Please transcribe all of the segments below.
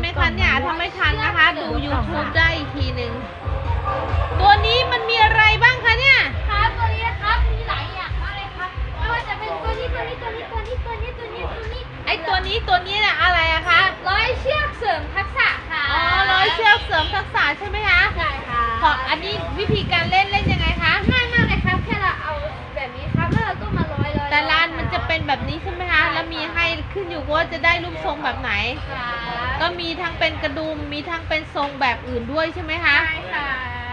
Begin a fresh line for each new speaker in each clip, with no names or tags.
ไหมคะเนี่ยถ้าไม่ทันนะคะ ดู YouTube ได้อีกทีหนึ่งตัวนี้มันมีอะไรบ้างคะเนี่ย
ครับตัวนี้นะครับมีหลายอย่างมากเลยครับไม่ว่าจะเป็นตัวนี้ตัวนี้ตัวนี้ตัวนี้ตัวนี้ตัวนี้ตัวนี้
ไอตัวนี้ตัวนี้น่ะอะไรอะคะ
ร้อยเชือกเสริมทักษะค่ะ
อ๋อร้อยเชือกเสริมทักษะใช่ไหมคะ
ใช่ค่ะ
ขออันนี้วิธีการเล่นเล่นยังไงคะ
ง่ายมากเลยครับแค่เราเอาแบบนี้ครับแล้วเราก็มาร้อยร้อย
แต่ลานมันจะเป็นแบบนี้ใช่ไหมคะแล้วมีให้ ขึ้นอยู่ว่าจะได้รูปทรงแบบไหน
ค่ะ
ก็มีทั้งเป็นกระดุมมีทั้งเป็นทรงแบบอื่นด้วยใช่ไหมคะ
ใช่ค่ะ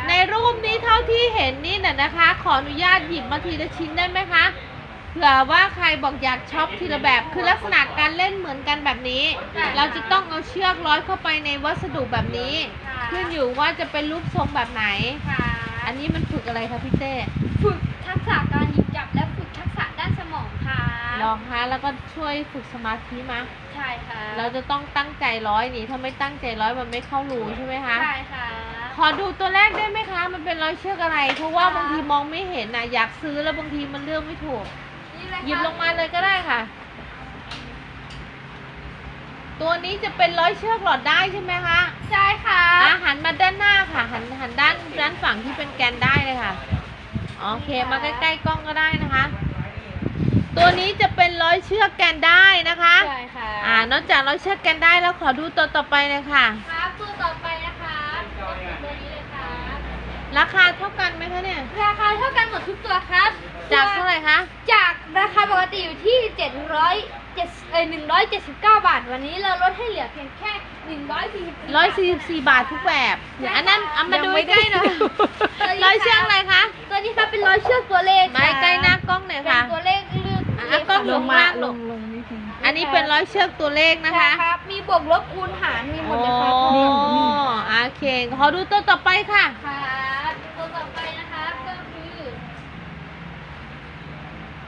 ในรูปนี้เท่าที่เห็นนี่น่ะนะคะ ขออนุญาตหยิบมาทีละชิ้นได้ไหมคะเผื่อว่าใครบอกอยากช็อปทีละแบบคือลักษณะการเล่นเหมือนกันแบบนี้ เราจะต้องเอาเชือกร้อยเข้าไปในวัสดุแบบนี้ ขึ้นอยู่ว่าจะเป็นรูปทรงแบบไหน
ค่ะ
อันนี้มันฝึกอะไรคะพี่เต้
ฝึกทักษะการหยิบจับและฝึกทักษะด้านสมอง ค่ะ
ลองคะแล้วก็ช่วยฝึกสมาธิมา
ใช่ค่ะ
เราจะต้องตั้งใจร้อยนี่ถ้าไม่ตั้งใจร้อยมันไม่เข้ารูใช่ไหมคะ
ใช่ค่ะ
ขอดูตัวแรกได้ไหมคะ มันเป็นรอยเชือกอะไร เพราะว่าบางทีมองไม่เห็นนะอยากซื้อแล้วบางทีมันเลือกไม่ถูก
นี่เลย
หยิบลงมาเลยก็ได้ค่ะ ตัวนี้จะเป็นร้อยเชือกหลอดได้ใช่ไหมคะ
ใช่ค่ะ
อะหันมาด้านหน้าค่ะ หันหันด้านด้านฝั่งที่เป็นแกนได้เลยค่ะ โอเค มาใกล้ๆกล้องก็ได้นะคะ ตัวนี้จะเป็นร้ อยเชือกแกนได้นะคะ
ใช่ค่ะ
อ่านอกจากร้อยเชือกแกนได้แล้วขอดูตัวต่อไปเลยค่ะ
ครับตัวต่อไปนะคะก็คือตัวนี้เลยค่ะ
ราคาเท่ากันไหมคะเนี่ย
ราคาเท่ากันหมดทุกตัวครับ
จากเท่าไหร่คะ
จากราคาปกติอยู่ที่ 700เจ็ดเอ้ย179 บาท วันนี้เราลดให้เหลือเพียงแค่ 144
ร้อยสี่สิบสี่บาททุกแบบอันนั้นเอามาดูใกล้ๆหน่อยร้อยเชือกอะไรคะ
ตัวนี้ครับเป็นร้อยเชือกตัวเลข
ไม้ใกล้หน้ากล้องหน่อย
เป็น
ค่ะ
ตัวเลข ลืด
อะกล้องลงล่างลง
ลงนิดนึง
อันนี้เป็นร้อยเชือกตัวเลขนะคะ
ใช่ครับ มีบวกลบคูณหารมีหมดเลยครับ
โอ้
นี่นี่
โอเค ขอดูตัวต่อไปค่ะ
ครับตัวต่อไปนะคะก็คือ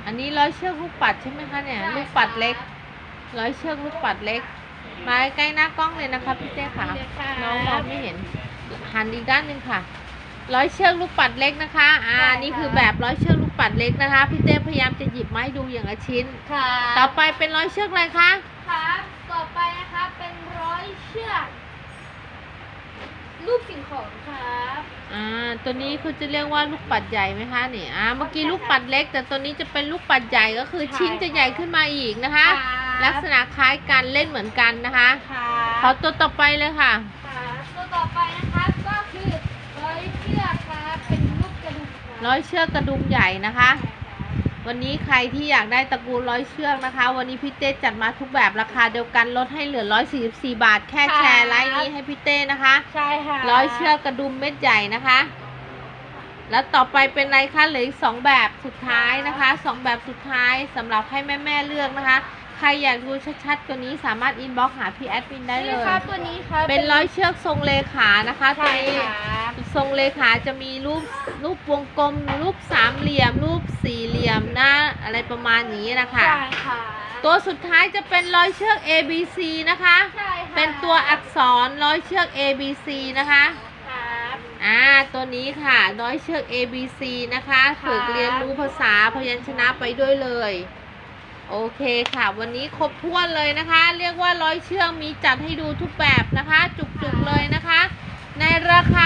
อันนี้ร้อยเชือกลูกปัดใช่ไหมคะเนี่ยลูกปัดเล็ก ร้อยเชือกลูกปัดเล็ก มาใกล้หน้ากล้องเลยนะคะพี่เต้ค่ะ
นี่เลยค่ะ
น้องมองไม่เห็นหันอีกด้านหนึ่งค่ะ ร้อยเชือกลูกปัดเล็กนะคะ อ่านี่คือแบบร้อยเชือกลูกปัดเล็กนะคะ พี่เต้พยายามจะหยิบมาให้ดูอย่างละชิ้น
ค่ะ
ต่อไปเป็นร้อยเชือกอะไรคะ
ครับต่อไปนะคะเป็นร้อยเชือกรูปสิ่งของครับ
อ่า ตัวนี้คือจะเรียกว่าลูกปัดใหญ่ไหมคะนี่ อ่า เมื่อกี้ลูกปัดเล็ก แต่ตัวนี้จะเป็นลูกปัดใหญ่ก็คือชิ้นจะใหญ่ขึ้นมาอีกนะคะ ลักษณะคล้ายกันเล่นเหมือนกันนะคะ
ค่ะ
ขอตัวต่อไปเลยค่ะ
ค่ะตัวต่อไปนะครับก็คือร้อยเชือกครับเป็นรูปก ระดูกคบ
ร้อยเชือกกระดุมใหญ่นะคะ วันนี้ใครที่อยากได้ตระกูลร้อยเชือกนะคะ วันนี้พี่เต้จัดมาทุกแบบราคาเดียวกันลดให้เหลือ 144 บาท แค่แชร์ไลน์นี้ให้พี่เต้นะคะ
ใช่ค่ะ
ร้อยเชือกกระดุมเม็ดใหญ่นะคะ แล้วต่อไปเป็นอะไรคะเหลืออีกสองแบบสุดท้ายนะคะสองแบบสุดท้ายสำหรับให้แม่ๆเลือกนะคะ ใครอยากดูชัดๆตัวนี้สามารถอินบ็อกหาพี่แอดมินได้เล
นี่
ย
ครับตัวนี้ครับ
เป็นร้อยเชือกทรงเลขานะคะตัว
ใช่
นี้
ครับ
ทรงเลขาจะมีรูปรูปวงกลม รูปสามเหลี่ยม รูปสี่เหลี่ยมหน้าอะไรประมาณนี้นะคะ
ใช่ค่ะ
ตัวสุดท้ายจะเป็นร้อยเชือก A B C นะคะ
ใช่ค่ะ
เป็นตัวอักษรร้อยเชือก A B C นะคะ
ครับ
อ่า ตัวนี้ค่ะร้อยเชือก A B C นะคะ
ค่ะ
ฝึกเรียนรู้ภาษาพยัญชนะไปด้วยเลย โอเคค่ะ วันนี้ครบถ้วนเลยนะคะ เรียกว่าร้อยเชือกมีจัดให้ดูทุกแบบนะคะ จุกๆเลยนะคะ ในราคา